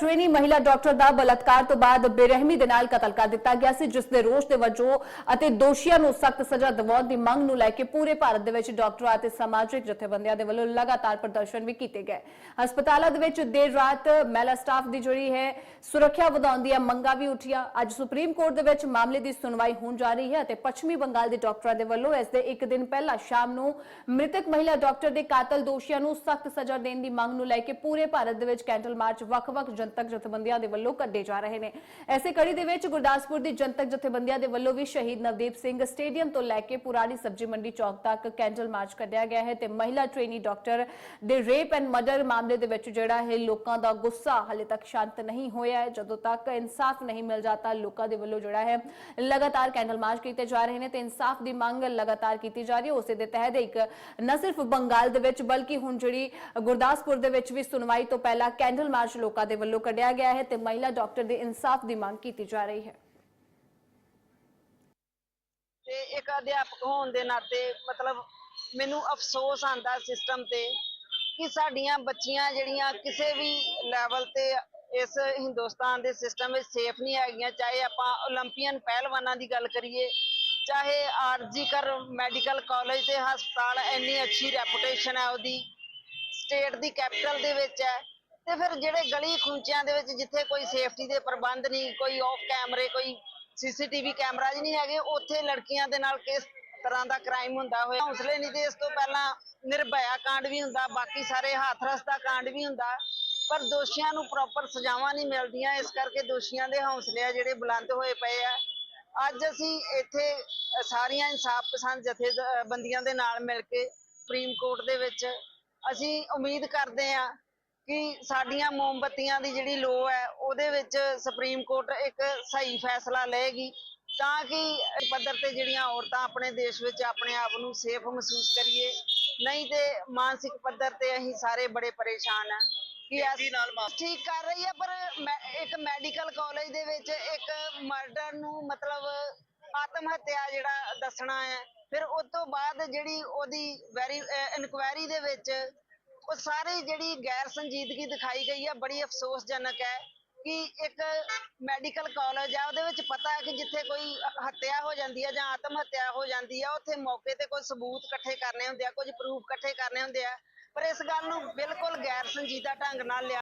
Trainee ਮਹਿਲਾ doctor ਦਾ ਬਲਾਤਕਾਰ ਤੋਂ ਬਾਅਦ ਬੇਰਹਿਮੀ ਦੇ ਨਾਲ ਕਤਲ ਕਰ ਦਿੱਤਾ ਗਿਆ ਸੀ, ਜਿਸ ਦੇ ਰੋਸ਼ ਦੇ ਵਜੋਂ ਅਤੇ ਦੋਸ਼ੀਆਂ ਨੂੰ ਸਖਤ ਸਜ਼ਾ ਦਿਵਾਉਣ ਦੀ ਮੰਗ ਨੂੰ ਲੈ ਕੇ ਪੂਰੇ ਭਾਰਤ ਦੇ ਵਿੱਚ ਡਾਕਟਰਾਂ ਅਤੇ ਸਮਾਜਿਕ ਜਥੇਬੰਦੀਆਂ ਦੇ ਵੱਲੋਂ ਲਗਾਤਾਰ ਪ੍ਰਦਰਸ਼ਨ ਵੀ ਕੀਤੇ ਗਏ। ਹਸਪਤਾਲਾਂ ਦੇ ਵਿੱਚ ਦੇਰ ਰਾਤ ਮਹਿਲਾ ਸਟਾਫ ਦੀ ਜਿਹੜੀ ਹੈ, ਸੁਰੱਖਿਆ ਵਧਾਉਣ ਦੀਆਂ ਮੰਗਾਂ ਵੀ ਉੱਠੀਆਂ। ਅੱਜ ਸੁਪਰੀਮ ਕੋਰਟ ਦੇ ਵਿੱਚ ਮਾਮਲੇ ਦੀ ਸੁਣਵਾਈ ਹੋਣ ਜਾ ਰਹੀ ਹੈ ਅਤੇ ਪੱਛਮੀ ਬੰਗਾਲ ਦੇ ਡਾਕਟਰਾਂ ਦੇ ਵੱਲੋਂ ਇਸ ਦੇ ਇੱਕ ਦਿਨ ਪਹਿਲਾਂ ਸ਼ਾਮ ਨੂੰ ਮ੍ਰਿਤਕ ਮਹਿਲਾ ਡਾਕਟਰ ਦੇ ਕਾਤਲ ਦੋਸ਼ੀਆਂ ਨੂੰ ਸਖਤ ਸਜ਼ਾ ਦੇਣ ਦੀ ਮੰਗ ਨੂੰ ਲੈ ਕੇ ਪੂਰੇ ਭਾਰਤ ਦੇ ਵਿੱਚ ਕੈਂਡਲ ਮਾਰਚ ਵੱਖ-ਵੱਖ ਜਨਤਕ ਜਥੇਬੰਦੀਆਂ ਦੇ ਵੱਲੋਂ ਕੱਢੇ ਜਾ ਰਹੇ ਨੇ। ਐਸੇ ਕੜੀ ਦੇ ਵਿੱਚ ਗੁਰਦਾਸਪੁਰ ਦੀ ਜਨਤਕ ਜਥੇਬੰਦੀਆਂ ਦੇ ਵੱਲੋਂ ਵੀ ਸ਼ਹੀਦ ਨਵਦੀਪ ਸਿੰਘ ਸਟੇਡੀਅਮ ਤੋਂ ਲੈ ਕੇ ਪੁਰਾਣੀ ਸਬਜ਼ੀ ਮੰਡੀ ਚੌਕ ਤੱਕ ਕੈਂਡਲ ਮਾਰਚ ਕੱਢਿਆ ਗਿਆ ਹੈ ਤੇ ਮਹਿਲਾ ਟ੍ਰੇਨੀ ਡਾਕਟਰ ਦੇ ਰੇਪ ਐਂਡ ਮਰਡਰ ਮਾਮਲੇ ਦੇ ਵਿੱਚ ਜਿਹੜਾ ਹੈ ਲੋਕਾਂ ਦਾ ਗੁੱਸਾ ਹਾਲੇ ਤੱਕ ਸ਼ਾਂਤ ਨਹੀਂ ਹੋਇਆ ਹੈ। ਜਦੋਂ ਤੱਕ ਇਨਸਾਫ ਨਹੀਂ ਮਿਲ ਜਾਂਦਾ ਲੋਕਾਂ ਦੇ ਵੱਲੋਂ ਜਿਹੜਾ ਹੈ ਲਗਾਤਾਰ ਕੈਂਡਲ ਮਾਰਚ ਕੀਤੇ ਜਾ ਰਹੇ ਨੇ ਤੇ ਇਨਸਾਫ ਦੀ ਮੰਗ ਲਗਾਤਾਰ ਕੀਤੀ ਜਾ ਰਹੀ ਹੈ। ਉਸੇ ਦੇ ਤਹਿਤ ਇੱਕ ਨਾ ਸਿਰਫ ਬੰਗਾਲ ਦੇ ਵਿੱਚ ਬਲਕਿ ਹੁਣ ਜਿਹੜੀ ਗੁਰਦਾਸਪੁਰ ਦੇ ਵਿੱਚ ਵੀ ਸੁਣਵਾਈ ਤੋਂ ਪਹਿਲਾਂ ਕੈਂਡਲ ਮਾਰਚ ਲੋਕਾਂ ਦੇ ਵੱਲੋਂ ਵੱਲੋਂ ਕੱਢਿਆ ਗਿਆ ਹੈ ਤੇ ਮਹਿਲਾ ਡਾਕਟਰ ਦੇ ਇਨਸਾਫ ਦੀ ਮੰਗ ਕੀਤੀ ਜਾ ਰਹੀ ਹੈ। ਤੇ ਇੱਕ ਅਧਿਆਪਕ ਹੋਣ ਦੇ ਨਾਤੇ ਮਤਲਬ ਮੈਨੂੰ ਅਫਸੋਸ ਆਂਦਾ ਸਿਸਟਮ ਤੇ ਕਿ ਸਾਡੀਆਂ ਬੱਚੀਆਂ ਜਿਹੜੀਆਂ ਕਿਸੇ ਵੀ ਲੈਵਲ ਤੇ ਇਸ ਹਿੰਦੁਸਤਾਨ ਦੇ ਸਿਸਟਮ ਵਿੱਚ ਸੇਫ ਨਹੀਂ ਹੈਗੀਆਂ, ਚਾਹੇ ਆਪਾਂ 올림픽ਨ ਪਹਿਲਵਾਨਾਂ ਦੀ ਗੱਲ ਕਰੀਏ, ਚਾਹੇ ਆਰਜੀ ਕਰ ਮੈਡੀਕਲ ਕਾਲਜ ਤੇ ਹਸਪਤਾਲ ਇੰਨੀ ਅੱਛੀ ਰੈਪੂਟੇਸ਼ਨ ਹੈ ਉਹਦੀ ਸਟੇਟ ਦੀ ਕੈਪੀਟਲ ਦੇ ਵਿੱਚ ਹੈ ਤੇ ਫਿਰ ਜਿਹੜੇ ਗਲੀ ਖੁੰਚਿਆਂ ਦੇ ਵਿੱਚ ਜਿੱਥੇ ਕੋਈ ਸੇਫਟੀ ਦੇ ਪ੍ਰਬੰਧ ਨਹੀਂ, ਕੋਈ ਆਫ ਕੈਮਰੇ ਕੋਈ ਸੀਸੀਟੀਵੀ ਕੈਮਰਾ ਨਹੀਂ ਹੈਗੇ, ਉੱਥੇ ਲੜਕੀਆਂ ਦੇ ਨਾਲ ਕਿਸ ਤਰ੍ਹਾਂ ਦਾ ਕ੍ਰਾਈਮ ਹੁੰਦਾ ਹੋਇਆ, ਹੌਸਲੇ ਨਹੀਂ ਤੇ ਇਸ ਤੋਂ ਪਹਿਲਾਂ ਨਿਰਭਇਆ ਕਾਂਡ ਵੀ ਹੁੰਦਾ, ਬਾਕੀ ਸਾਰੇ ਹਾਥਰਸ ਦਾ ਕਾਂਡ ਵੀ ਹੁੰਦਾ, ਪਰ ਦੋਸ਼ੀਆਂ ਨੂੰ ਪ੍ਰੋਪਰ ਸਜ਼ਾਵਾਂ ਨਹੀਂ ਮਿਲਦੀਆਂ, ਇਸ ਕਰਕੇ ਦੋਸ਼ੀਆਂ ਦੇ ਹੌਸਲੇ ਆ ਜਿਹੜੇ ਬੁਲੰਦ ਹੋਏ ਪਏ ਆ। ਅੱਜ ਅਸੀਂ ਇੱਥੇ ਸਾਰੀਆਂ ਇਨਸਾਫ ਪਸੰਦ ਜਥੇਬੰਦੀਆਂ ਦੇ ਨਾਲ ਮਿਲ ਕੇ ਸੁਪਰੀਮ ਕੋਰਟ ਦੇ ਵਿੱਚ ਅਸੀਂ ਉਮੀਦ ਕਰਦੇ ਹਾਂ ਕਿ ਸਾਡੀਆਂ ਮੋਮਬੱਤੀਆਂ ਦੀ ਜਿਹੜੀ ਲੋ ਹੈ ਉਹਦੇ ਵਿੱਚ ਸੁਪਰੀਮ ਕੋਰਟ ਇੱਕ ਸਹੀ ਫੈਸਲਾ ਲਏਗੀ ਤਾਂ ਕਿ ਪੱਧਰ ਤੇ ਜਿਹੜੀਆਂ ਔਰਤਾਂ ਆਪਣੇ ਦੇਸ਼ ਵਿੱਚ ਆਪਣੇ ਆਪ ਨੂੰ ਸੇਫ ਮਹਿਸੂਸ ਕਰੀਏ। ਨਹੀਂ ਤੇ ਮਾਨਸਿਕ ਪੱਧਰ ਤੇ ਅਸੀਂ ਸਾਰੇ ਬੜੇ ਪਰੇਸ਼ਾਨ ਆ ਕਿ ਠੀਕ ਕਰ ਰਹੀ ਹੈ ਪਰ ਮੈਂ- ਇੱਕ ਮੈਡੀਕਲ ਕਾਲਜ ਦੇ ਵਿੱਚ ਇੱਕ ਮਰਡਰ ਨੂੰ ਮਤਲਬ ਆਤਮ ਹੱਤਿਆ ਜਿਹੜਾ ਦੱਸਣਾ ਹੈ ਫਿਰ ਉਸ ਤੋਂ ਬਾਅਦ ਜਿਹੜੀ ਉਹਦੀ ਵੈਰੀ ਇਨਕੁਆਇਰੀ ਦੇ ਵਿੱਚ ਉਹ ਸਾਰੀ ਜਿਹੜੀ ਗੈਰ ਸੰਜੀਦਗੀ ਦਿਖਾਈ ਗਈ ਹੈ ਬੜੀ ਅਫਸੋਸਜਨਕ ਹੈ ਕਿ ਇੱਕ ਮੈਡੀਕਲ ਕਾਲਜ ਆ, ਉਹਦੇ ਵਿੱਚ ਪਤਾ ਹੈ ਕਿ ਜਿੱਥੇ ਕੋਈ ਹੱਤਿਆ ਹੋ ਜਾਂਦੀ ਹੈ ਜਾਂ ਆਤਮ ਹੱਤਿਆ ਹੋ ਜਾਂਦੀ ਹੈ ਉੱਥੇ ਮੌਕੇ ਤੇ ਕੋਈ ਸਬੂਤ ਇਕੱਠੇ ਕਰਨੇ ਹੁੰਦੇ ਆ, ਕੁਝ ਪ੍ਰੂਫ ਇਕੱਠੇ ਕਰਨੇ ਹੁੰਦੇ ਆ, ਪਰ ਇਸ ਗੱਲ ਨੂੰ ਬਿਲਕੁਲ ਗੈਰ ਸੰਜੀਦਾ ਢੰਗ ਨਾਲ ਲਿਆ